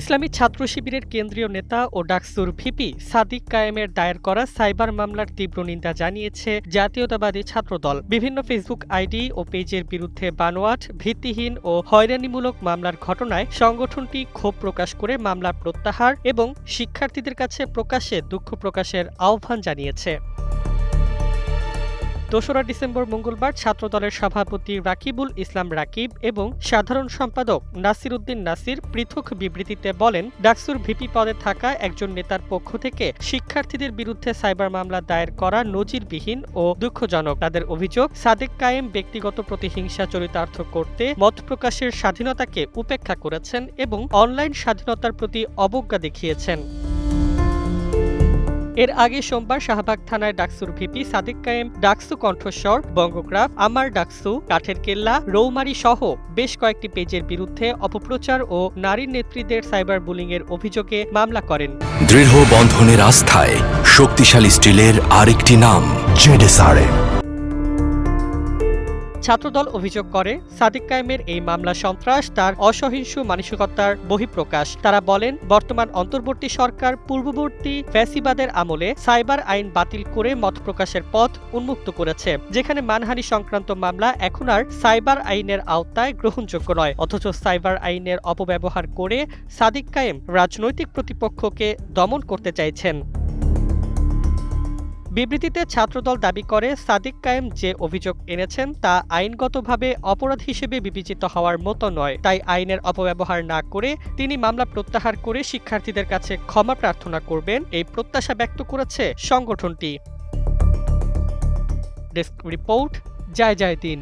ইসলামী ছাত্র শিবিরের কেন্দ্রীয় নেতা ও ডাকসুর ভিপি সাদিক কায়েমের দায়ের করা সাইবার মামলার তীব্র নিন্দা জানিয়েছে জাতীয়তাবাদী ছাত্রদল। বিভিন্ন ফেসবুক আইডি ও পেজের বিরুদ্ধে বানোয়াট, ভিত্তিহীন ও হয়রানিমূলক মামলার ঘটনায় সংগঠনটি ক্ষোভ প্রকাশ করে মামলা প্রত্যাহার এবং শিক্ষার্থীদের কাছে প্রকাশ্যে দুঃখ প্রকাশের আহ্বান জানিয়েছে। দোসরা ডিসেম্বর মঙ্গলবার ছাত্রদলের সভাপতি রাকিবুল ইসলাম রাকিব এবং সাধারণ সম্পাদক নাসির উদ্দিন নাসির পৃথক বিবৃতিতে বলেন, ডাকসুর ভিপি পদে থাকা একজন নেতার পক্ষ থেকে শিক্ষার্থীদের বিরুদ্ধে সাইবার মামলা দায়ের করা নজিরবিহীন ও দুঃখজনক। তাদের অভিযোগ, সাদেক কায়েম ব্যক্তিগত প্রতিহিংসা চরিতার্থ করতে মত প্রকাশের স্বাধীনতাকে উপেক্ষা করেছেন এবং অনলাইন স্বাধীনতার প্রতি অবজ্ঞা দেখিয়েছেন। এর আগে সোমবার শাহবাগ থানায় ডাকসুর ভিপি সাদিক কায়েম, ডাকসু কণ্ঠস্বর, বঙ্গগ্রাফ, আমার ডাকসু, কাঠের কেল্লা, রৌমারি সহ বেশ কয়েকটি পেজের বিরুদ্ধে অপপ্রচার ও নারী নেত্রীদের সাইবার বুলিং এর অভিযোগে মামলা করেন। দৃঢ় বন্ধনের আস্থায় শক্তিশালী স্টিলের আরেকটি নাম, জেডেসআরএম। ছাত্রদল অভিযোগ করে, সাদিক কায়েমের এই মামলা সন্ত্রাস তার অসহিংস মানসিকতার বহিঃপ্রকাশ। তারা বলেন, বর্তমান অন্তর্বর্তী সরকার পূর্ববর্তী ফ্যাসিবাদের আমলে সাইবার আইন বাতিল করে মত প্রকাশের পথ উন্মুক্ত করেছে, যেখানে মানহানি সংক্রান্ত মামলা এখন আর সাইবার আইনের আওতায় গ্রহণযোগ্য নয়। অথচ সাইবার আইনের অপব্যবহার করে সাদিক কায়েম রাজনৈতিক প্রতিপক্ষকে দমন করতে চাইছেন। বিবৃতিতে ছাত্রদল দাবি করে সাদিক কায়েম যে অভিযোগ এনেছেন তা আইনগতভাবে অপরাধ হিসেবে বিবেচিত হওয়ার মতো নয়। তাই আইনের অপব্যবহার না করে তিনি মামলা প্রত্যাহার করে শিক্ষার্থীদের কাছে ক্ষমা প্রার্থনা করবেন এই প্রত্যাশা ব্যক্ত করেছে সংগঠনটি। ডেস্ক রিপোর্ট, জয় জয় দিন